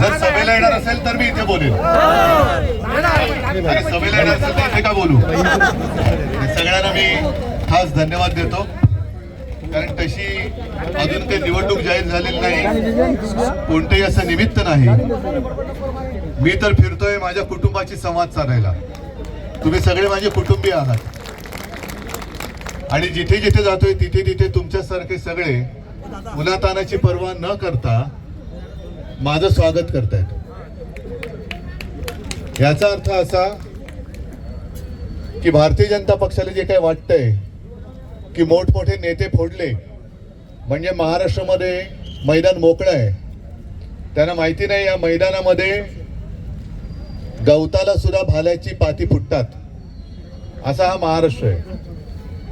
जर सभेला येणार असेल तर मी इथे बोलेन. आणि सभेला येणार असेल तर इथे का बोलू? सगळ्यांना मी खास धन्यवाद देतो. कारण तशी अजून ते निवडणूक जाहीर झालेली नाही. कोणतंही असं निमित्त नाही. मी तर फिरतोय माझ्या कुटुंबाची संवाद साधायला. तुम्ही सगळे माझे कुटुंबीय आहात. आणि जिथे जिथे जातोय तिथे तिथे तुमच्यासारखे सगळे उन्हातानाची पर्वा न करता माझं स्वागत करतायत. याचा अर्थ असा की भारतीय जनता पक्षाला जे काही वाटतंय की मोठमोठे नेते फोडले म्हणजे महाराष्ट्रामध्ये मैदान मोकळं आहे. त्यांना माहिती नाही या मैदानामध्ये गवताला सुद्धा भाल्याची पाती फुटतात. असा हा महाराष्ट्र आहे.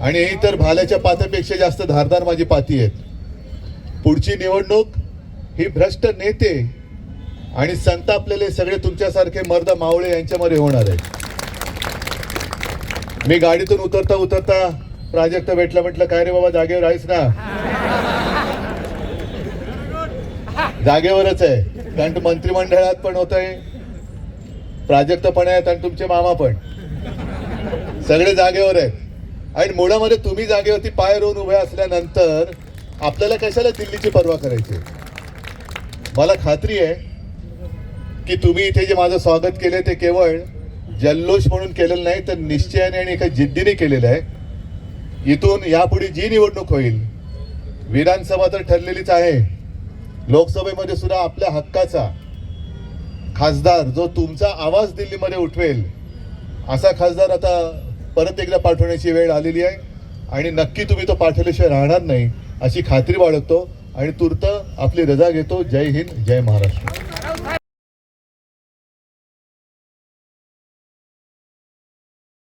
आणि ही तर भाल्याच्या पात्यापेक्षा जास्त धारदार माझी पाती आहेत. पुढची निवडणूक ही भ्रष्ट नेते आणि संतापलेले सगळे तुमच्यासारखे मर्द मावळे यांच्यामध्ये होणार आहे मी गाडीतून उतरता उतरता प्राजक्त भेटला म्हटलं काय रे बाबा जागेवर आहेस ना? जागेवरच आहे. कारण तू मंत्रिमंडळात पण होत आहे प्राजक्त पण आहेत आणि तुमचे मामा पण. सगळे जागेवर आहेत. आणि मुळामध्ये तुम्ही जागेवरती पाय रोवून उभे असल्यानंतर आपल्याला कशाला दिल्लीची पर्वा करायची? मला खात्री आहे की तुम्ही इथे जे माझं स्वागत केलं ते केवळ जल्लोष म्हणून केलेलं नाही तर निश्चयाने आणि एका जिद्दीने केलेलं आहे. इथून यापुढे जी निवडणूक होईल विधानसभा तर ठरलेलीच आहे. लोकसभेमध्ये सुद्धा आपल्या हक्काचा खासदार जो तुमचा आवाज दिल्लीमध्ये उठवेल असा खासदार आता परत एकदा पाठवण्याची वेळ आलेली आहे. आणि नक्की तुम्ही तो पाठवल्याशिवाय राहणार नाही अशी खात्री बाळगतो. आणि तुर्त आपली रजा घेतो. जय हिंद जय महाराष्ट्र.